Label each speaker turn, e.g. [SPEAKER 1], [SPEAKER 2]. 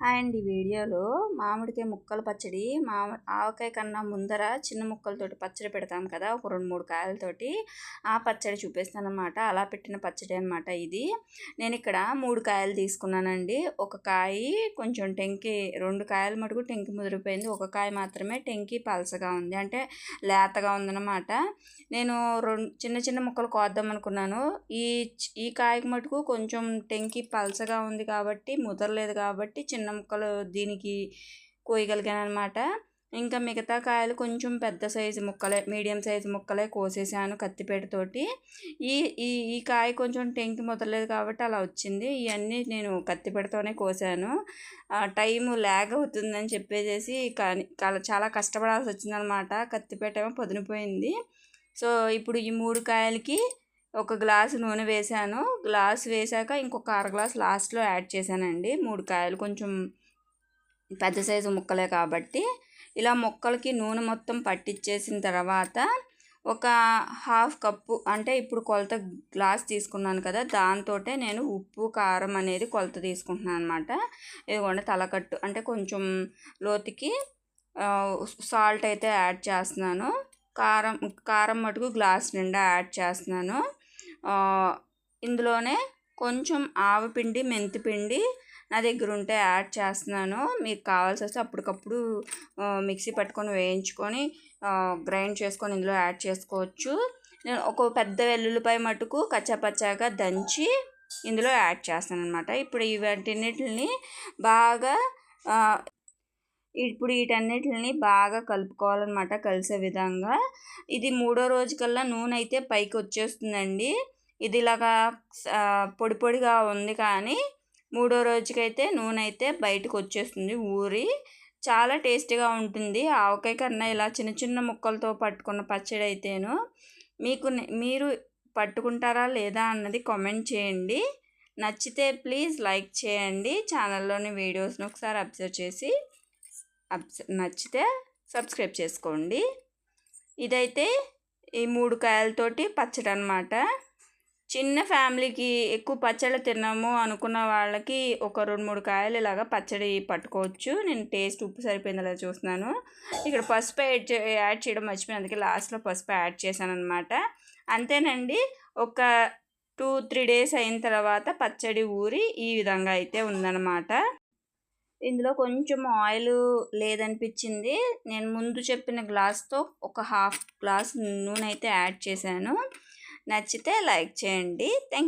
[SPEAKER 1] Hi అండి వీడియోలో మామిడికాయ ముక్కల పచ్చడి మామి ఆవకాయ కన్నా ముందర చిన్న ముక్కలతోటి పచ్చడి పెడతాం కదా ఒక రెండు మూడు కాయలతోటి ఆ పచ్చడి చూపిస్తాను అనమాట అలా పెట్టిన పచ్చడి అనమాట ఇది. నేను ఇక్కడ మూడు కాయలు తీసుకున్నానండి. ఒక కాయ కొంచెం టెంకి రెండు కాయలు మటుకు టెంకి ముదిరిపోయింది. ఒక కాయ మాత్రమే టెంకి పలసగా ఉంది అంటే లేతగా ఉందన్నమాట. నేను రెండు చిన్న చిన్న ముక్కలు కోద్దాం అనుకున్నాను. ఈ ఈ కాయకు మటుకు కొంచెం టెంకి పలసగా ఉంది కాబట్టి ముదరలేదు కాబట్టి చిన్న చిన్న ముక్కలు దీనికి కోయగలిగాను అనమాట ఇంకా మిగతా కాయలు కొంచెం పెద్ద సైజు ముక్కలే మీడియం సైజు ముక్కలే కోసేసాను కత్తిపేటతోటి ఈ ఈ ఈ కాయ కొంచెం టెంకి ముదరలేదు కాబట్టి అలా వచ్చింది. ఇవన్నీ నేను కత్తిపేటతోనే కోసాను. టైం ల్యాగ్ అవుతుందని చెప్పేసి కానీ చాలా కష్టపడాల్సి వచ్చిందనమాట కత్తిపేట ఏమో పొదినిపోయింది. సో ఇప్పుడు ఈ మూడు కాయలకి ఒక గ్లాసు నూనె వేసాను. గ్లాస్ వేసాక ఇంకొక అర గ్లాస్ లాస్ట్లో యాడ్ చేశానండి. మూడు కాయలు కొంచెం పెద్ద సైజు ముక్కలే కాబట్టి. ఇలా ముక్కలకి నూనె మొత్తం పట్టించేసిన తర్వాత ఒక హాఫ్ కప్పు అంటే ఇప్పుడు కొలత గ్లాస్ తీసుకున్నాను కదా దాంతో నేను ఉప్పు కారం అనేది కొలత తీసుకుంటున్నాను అనమాట ఇదిగోండి తలకట్టు అంటే కొంచెం లోతుకి సాల్ట్ అయితే యాడ్ చేస్తున్నాను. కారం కారం మటుకు గ్లాస్ నిండా యాడ్ చేస్తున్నాను. ఇందులోనే కొంచెం ఆవపిండి మెంతిపిండి నా దగ్గర ఉంటే యాడ్ చేస్తున్నాను. మీకు కావాల్సి వస్తే అప్పటికప్పుడు మిక్సీ పట్టుకొని వేయించుకొని గ్రైండ్ చేసుకొని ఇందులో యాడ్ చేసుకోవచ్చు. నేను ఒక పెద్ద వెల్లుల్లిపాయ మటుకు కచ్చాపచ్చాగా దంచి ఇందులో యాడ్ చేస్తాను అనమాట ఇప్పుడు ఇవన్నిటిని బాగా ఇప్పుడు వీటన్నిటిని బాగా కలుపుకోవాలన్నమాట కలిసే విధంగా. ఇది మూడో రోజుకల్లా నూనె అయితే పైకి వచ్చేస్తుందండి ఇది ఇలాగా పొడి పొడిగా ఉంది కానీ మూడో రోజుకైతే నూనె అయితే బయటకు వచ్చేస్తుంది ఊరి. చాలా టేస్టీగా ఉంటుంది. ఆవకాయ కన్నా ఇలా చిన్న చిన్న ముక్కలతో పట్టుకున్న పచ్చడి అయితేను మీకు మీరు పట్టుకుంటారా లేదా అన్నది కామెంట్ చేయండి. నచ్చితే ప్లీజ్ లైక్ చేయండి. ఛానల్లోని వీడియోస్ని ఒకసారి అబ్జర్వ్ చేసి నచ్చితే సబ్స్క్రైబ్ చేసుకోండి. ఇదైతే ఈ మూడు కాయలతోటి పచ్చడి అనమాట చిన్న ఫ్యామిలీకి ఎక్కువ పచ్చడి తిన్నాము అనుకున్న వాళ్ళకి ఒక రెండు మూడు కాయలు ఇలాగా పచ్చడి పట్టుకోవచ్చు. నేను టేస్ట్ ఉప్పు సరిపోయింది అలా చూస్తున్నాను. ఇక్కడ పసుపు యాడ్ యాడ్ చేయడం మర్చిపోయింది అందుకే లాస్ట్లో పసుపు యాడ్ చేశాను అనమాట అంతేనండి ఒక టూ త్రీ డేస్ అయిన తర్వాత పచ్చడి ఊరి ఈ విధంగా అయితే ఉందన్నమాట. ఇందులో కొంచెం ఆయిల్ లేదనిపించింది. నేను ముందు చెప్పిన గ్లాస్తో ఒక హాఫ్ గ్లాస్ నూనె అయితే యాడ్ చేశాను. నచ్చితే లైక్ చేయండి. థ్యాంక్